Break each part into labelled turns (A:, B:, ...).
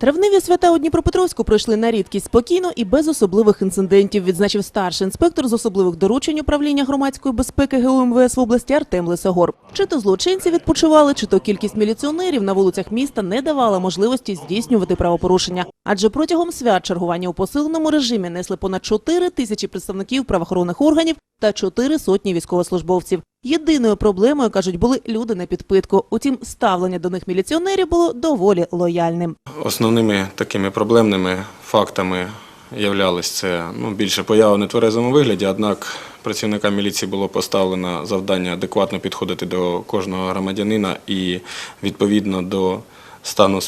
A: Травневі свята у Дніпропетровську пройшли на рідкість спокійно і без особливих інцидентів, відзначив старший інспектор з особливих доручень управління громадської безпеки ГУМВС в області Артем Лисогор. Чи то злочинці відпочивали, чи то кількість міліціонерів на вулицях міста не давала можливості здійснювати правопорушення. Адже протягом свят чергування у посиленому режимі несли понад 4 тисячі представників правоохоронних органів та 4 сотні військовослужбовців. Єдиною проблемою, кажуть, були люди на підпитку. Утім, ставлення до них міліціонерів було доволі лояльним.
B: Основними такими проблемними фактами являлись це ну, більше поява в нетверезому вигляді, однак працівникам міліції було поставлено завдання адекватно підходити до кожного громадянина і відповідно до стану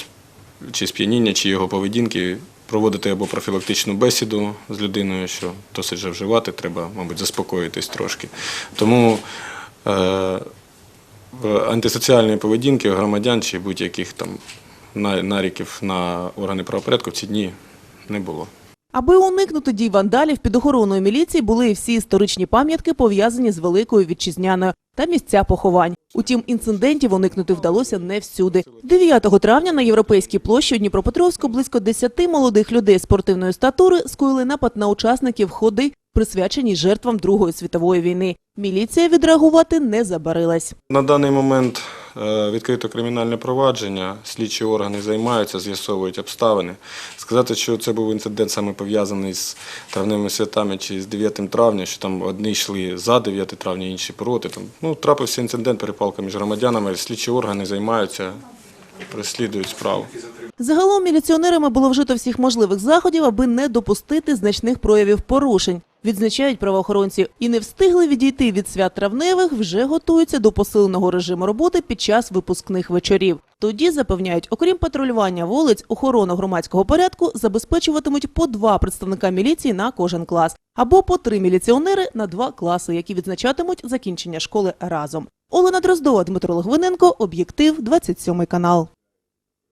B: чи сп'яніння, чи його поведінки проводити або профілактичну бесіду з людиною, що досить же вживати, треба, мабуть, заспокоїтись трошки. Тому антисоціальної поведінки громадян чи будь-яких там на- наріків на органи правопорядку в ці дні не було.
A: Аби уникнути дій вандалів, під охороною міліції були і всі історичні пам'ятки, пов'язані з великою вітчизняною та місця поховань. Утім, інцидентів уникнути вдалося не всюди. 9 травня на європейській площі у Дніпропетровську близько 10 молодих людей спортивної статури скоїли напад на учасників ходи, присвячені жертвам Другої світової війни. Міліція відреагувати не забарилась.
B: На даний момент відкрито кримінальне провадження, слідчі органи займаються, з'ясовують обставини. Сказати, що це був інцидент саме пов'язаний з травневими святами чи з 9 травня, що там одні йшли за 9 травня, інші проти. Там, ну, трапився інцидент, перепалка між громадянами, слідчі органи займаються, розслідують справу.
A: Загалом міліціонерами було вжито всіх можливих заходів, аби не допустити значних проявів порушень. Відзначають правоохоронці і не встигли відійти від свят травневих, вже готуються до посиленого режиму роботи під час випускних вечорів. Тоді запевняють, окрім патрулювання вулиць, охорону громадського порядку забезпечуватимуть по два представника міліції на кожен клас або по три міліціонери на два класи, які відзначатимуть закінчення школи разом. Олена Дроздова, Дмитро Логвиненко, об'єктив, 27 канал.